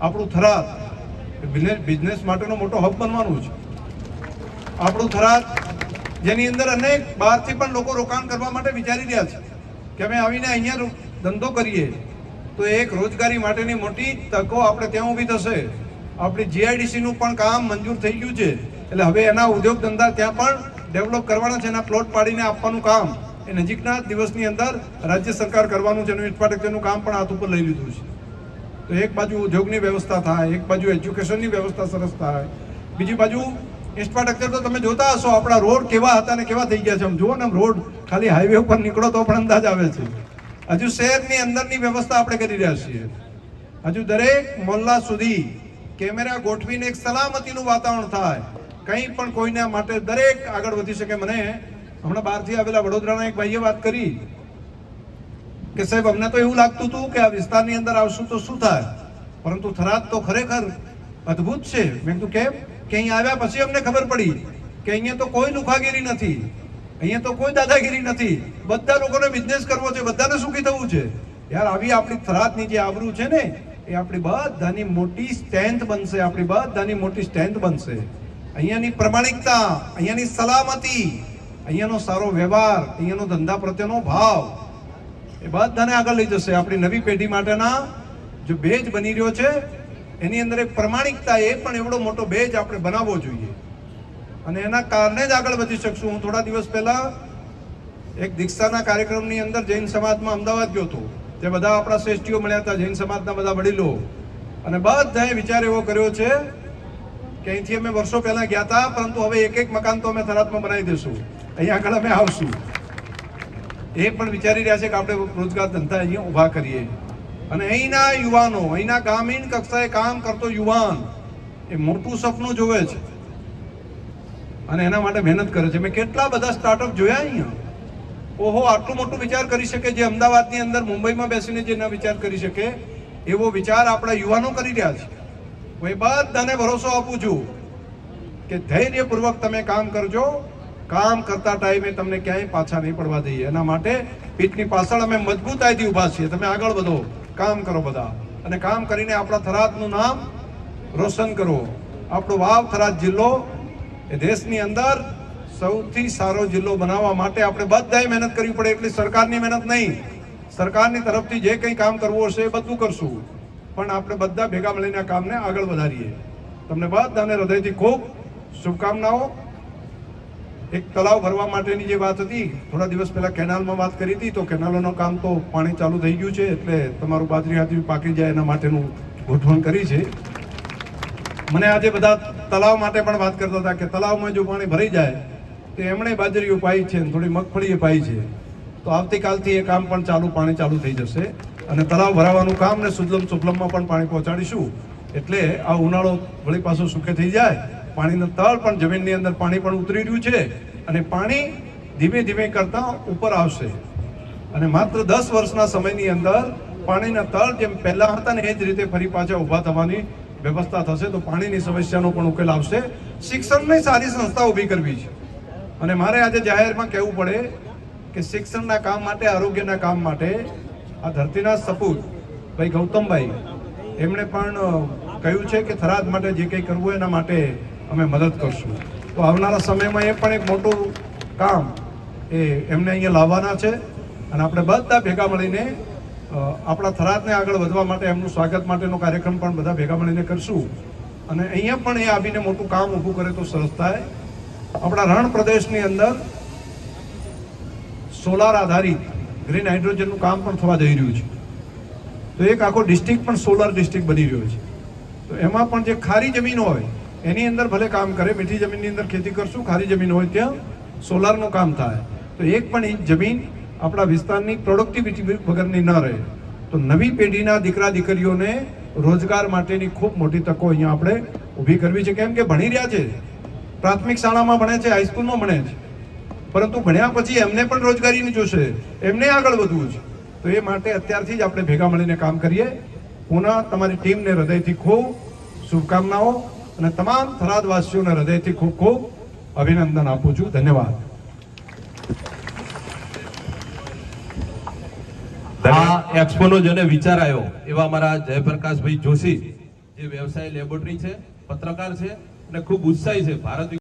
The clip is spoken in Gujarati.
આપણું થરાદ બિઝનેસ માટેનો મોટો હબ બનવાનું છે. આપણું થરાદ, જેની અંદર અનેક બહારથી પણ લોકો રોકાણ કરવા માટે વિચારી રહ્યા છે કે અમે આવીને અહીંયા ધંધો કરીએ, તો એક રોજગારી માટેની મોટી તકો આપણે ત્યાં ઊભી થશે. આપણી જીઆઈડીસીનું પણ કામ મંજૂર થઈ ગયું છે, એટલે હવે એના ઉદ્યોગ ધંધા ત્યાં પણ ડેવલપ કરવાના છે, એના પ્લોટ પાડીને આપવાનું કામ. એ નજીકના દિવસની અંદર રાજ્ય સરકાર કરવાનું છે, એનું ઇન્ફ્રાસ્ટ્રક્ચરનું કામ પણ હાથ ઉપર લઈ લીધું છે. તો એક બાજુ ઉદ્યોગની વ્યવસ્થા થાય, એક બાજુ એજ્યુકેશનની વ્યવસ્થા સરસ થાય, બીજી બાજુ ઇન્ફ્રાસ્ટ્રક્ચર તો તમે જોતા હશો, આપણા રોડ કેવા હતા ને કેવા થઈ ગયા છે. આમ જુઓ ને રોડ ખાલી હાઈવે ઉપર નીકળો તો પણ અંદાજ આવે છે. હજુ શહેરની અંદરની વ્યવસ્થા આપણે કરી રહ્યા છીએ. હજુ દરેક મોહલ્લા સુધી કેમેરા ગોઠવીને એક સલામતીનું વાતાવરણ થાય. કંઈ પણ કોઈના માટે દરેક આગળ વધી શકે. મને હમણાં બહારથી આવેલા વડોદરાના એક ભાઈએ વાત કરી. કે સાહેબ, અમને તો એવું લાગતું હતું કે આ વિસ્તારની અંદર આવશું તો શું થાય? પરંતુ થરાદ તો ખરેખર અદ્ભુત છે. મેં કીધું, કેમ? કે અહીં આવ્યા પછી અમને ખબર પડી કે અહીંયા તો કોઈ લુખાગીરી નથી. અહીંયા તો કોઈ દાદાગીરી નથી. બધા લોકોને બિઝનેસ કરવો છે, બધાને સુખી થવું છે. યાર, આવી આપણી થરાદની જે આબરૂ છે ને, એ આપણી બધાની મોટી સ્ટ્રેન્થ બનશે, આપણી બધાની મોટી સ્ટ્રેન્થ બનશે. અહીંયાની પ્રમાણિકતા, અહીંયાની સલામતી, અહીંયાનો સારો વ્યવહાર, અહીંયાનો ધંધા પ્રત્યેનો ભાવ એ બધાને આગળ લઈ જશે. આપણી નવી પેઢી માટેના જો બેજ બની રહ્યો છે, એની અંદર એક પ્રમાણિકતા એ પણ એવડો મોટો બેજ આપણે બનાવવો જોઈએ. અને એના કારણે જ આગળ વધી શકશું. હું થોડા દિવસ પહેલા એક દીક્ષાના કાર્યક્રમની અંદર જૈન સમાજમાં અમદાવાદ ગયો હતો. તે બધા આપણા શ્રેષ્ઠીઓ મળ્યા હતા, જૈન સમાજના બધા વડીલો. અને બધાએ વિચાર એવો કર્યો છે કે અહીંથી અમે વર્ષો પહેલા ગયા હતા, પરંતુ હવે એક એક મકાન તો અમે થરાદમાં બનાવી દઈશું અહીંયા આગળ અમે આવશું. એ પણ વિચારી રહ્યા છે કે આપણે રોજગાર ધંધા અહીંયા ઊભા કરીએ. અને અહીંના યુવાનો, અહીંના ગ્રામીણ કક્ષાએ કામ કરતો યુવાન એ મોટું સપનું જોવે છે. અને એના માટે મહેનત કરે છે. મેં કેટલા બધા સ્ટાર્ટઅપ જોયા અહીંયા. ઓહો, આટલું મોટું વિચાર કરી શકે જે અમદાવાદની અંદર મુંબઈમાં બેસીને જે ન વિચાર કરી શકે, એવો વિચાર આપણા યુવાનો કરી રહ્યા છે. હું એ બધાને ભરોસો આપું છું કે ધૈર્યપૂર્વક તમે કામ કરજો. કામ કરતા ટાઈમે તમને ક્યાંય પાછા નહીં પડવા દઈએ. એના માટે પીઠની પાછળ અમે મજબૂતાઈથી ઊભા છીએ. તમે આગળ વધો. કામ કરો બધા. અને કામ કરીને આપણા થરાદનું નામ રોશન કરો. આપણો વાવ થરાદ જિલ્લો એ દેશની અંદર સૌથી સારો જિલ્લો બનાવવા માટે આપણે બધાએ મહેનત કરવી પડે. એટલી સરકારની મહેનત નહીં. સરકારની તરફથી જે કંઈ કામ કરવું હશે એ બધું કરશું. પણ આપણે બધા ભેગા મળીને કામને આગળ વધારીએ. તમને બધાને હૃદયથી ખૂબ શુભકામનાઓ. એક તળાવ ભરવા માટેની જે વાત હતી, થોડા દિવસ પહેલા કેનાલમાં વાત કરી હતી, તો કેનાલોનું કામ તો પાણી ચાલુ થઈ ગયું છે, એટલે તમારું બાજરી હાથી પાકી જાય એના માટેનું ગોઠવણ કરી છે. મને આજે બધા તલાવ માટે પણ વાત કરતા હતા કે તલાવમાં જો પાણી ભરાઈ જાય, તો એમણે બાજરીઓ પાઈ છે થોડી મગફળી પાઈ છે. તો આવતીકાલથી એ કામ પણ ચાલુ, પાણી ચાલુ થઈ જશે. અને તળાવ ભરાવાનું કામ ને સુજલમ સુફલમમાં પણ પાણી પહોંચાડીશું. એટલે આ ઉનાળો વળી પાછો સુખે થઈ જાય. પાણીનું તળ પણ જમીનની અંદર પાણી પણ ઉતરી રહ્યું છે અને પાણી ધીમે ધીમે કરતા ઉપર આવશે. અને માત્ર દસ વર્ષના સમયની અંદર પાણીના તળ જેમ પહેલા હતા ને એ જ રીતે ફરી પાછા ઊભા થવાની વ્યવસ્થા થશે તો પાણીની સમસ્યાનો પણ ઉકેલ આવશે. શિક્ષણની સારી સંસ્થા ઊભી કરવી છે. અને મારે આજે જાહેરમાં કહેવું પડે કે શિક્ષણના કામ માટે, આરોગ્યના કામ માટે આ ધરતીના સપૂત ભાઈ ગૌતમભાઈ, એમણે પણ કહ્યું છે કે થરાદ માટે જે કંઈ કરવું એના માટે અમે મદદ કરશું. તો આવનારા સમયમાં એ પણ એક મોટું કામ એ એમને અહીંયા લાવવાના છે અને આપણે બધા ભેગા મળીને આપણા થરાદને આગળ વધવા માટે એમનું સ્વાગત માટેનો કાર્યક્રમ પણ બધા ભેગા મળીને કરશું. અને અહીંયા પણ એ આવીને મોટું કામ ઊભું કરે તો સરસ થાય. આપણા રણ પ્રદેશની અંદર સોલાર આધારિત ગ્રીન હાઇડ્રોજનનું કામ પણ થવા જઈ રહ્યું છે. તો એક આખો ડિસ્ટ્રિક્ટ પણ સોલાર ડિસ્ટ્રિક્ટ બની રહ્યો છે. તો એમાં પણ જે ખારી જમીન હોય એની અંદર ભલે કામ કરે, મીઠી જમીનની અંદર ખેતી કરશું, ખારી જમીન હોય ત્યાં સોલારનું કામ થાય. તો એક પણ ઇંચ જમીન આપણા વિસ્તારની પ્રોડક્ટિવિટી વગરની ન રહે. તો નવી પેઢીના દીકરા દીકરીઓને રોજગાર માટેની ખૂબ મોટી તકો અહીંયા આપણે ઊભી કરવી છે. કેમ કે ભણી રહ્યા છે. પ્રાથમિક શાળામાં ભણે છે હાઈસ્કૂલમાં ભણે છે. પરંતુ ભણ્યા પછી એમને પણ રોજગારીની જોશે. એમને આગળ વધવું છે. તો એ માટે અત્યારથી જ આપણે ભેગા મળીને કામ કરીએ. પુનઃ તમારી ટીમને હૃદયથી ખૂબ શુભકામનાઓ. અને તમામ થરાદવાસીઓને હૃદયથી ખૂબ ખૂબ અભિનંદન આપું છું. ધન્યવાદ. આ એક્સપોનો જેને વિચાર આવ્યો એવા અમારા જયપ્રકાશભાઈ જોશી, જે વ્યવસાય લેબોરેટરી છે, પત્રકાર છે અને ખૂબ ઉત્સાહી છે. ભારત